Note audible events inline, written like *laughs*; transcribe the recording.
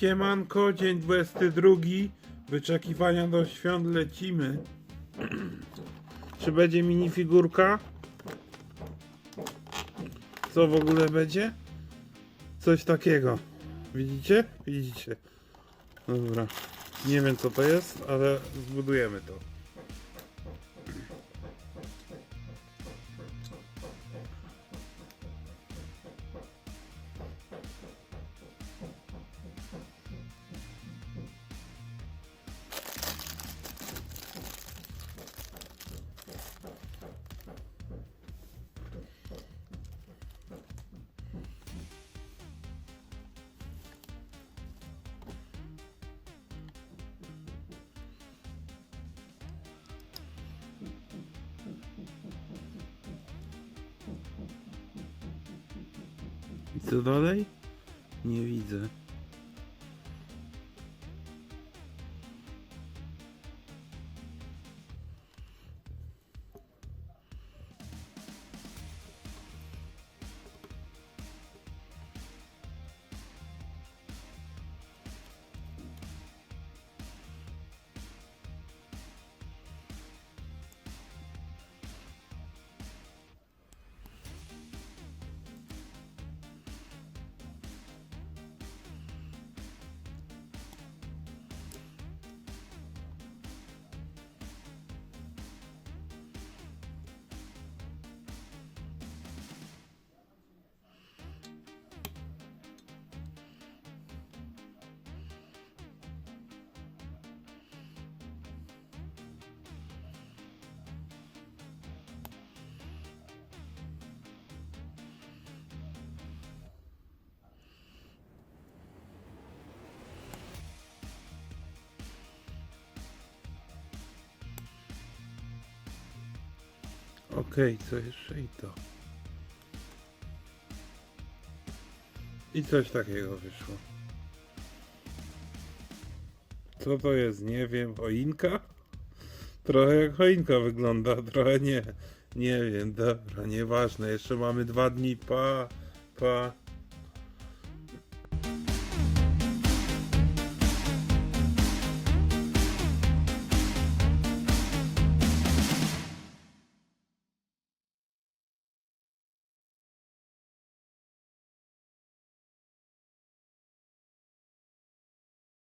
Siemanko, dzień 22. Wyczekiwania do świąt lecimy. Czy będzie minifigurka? Co w ogóle będzie? Coś takiego. Widzicie? Widzicie. Dobra. Nie wiem co to jest, ale zbudujemy to. Co dalej? Nie widzę. Okej, co jeszcze i to. I coś takiego wyszło. Co to jest? Nie wiem. Choinka? Trochę jak choinka wygląda, *laughs* trochę nie. Nie wiem, dobra, nieważne. Jeszcze mamy dwa dni. Pa, pa.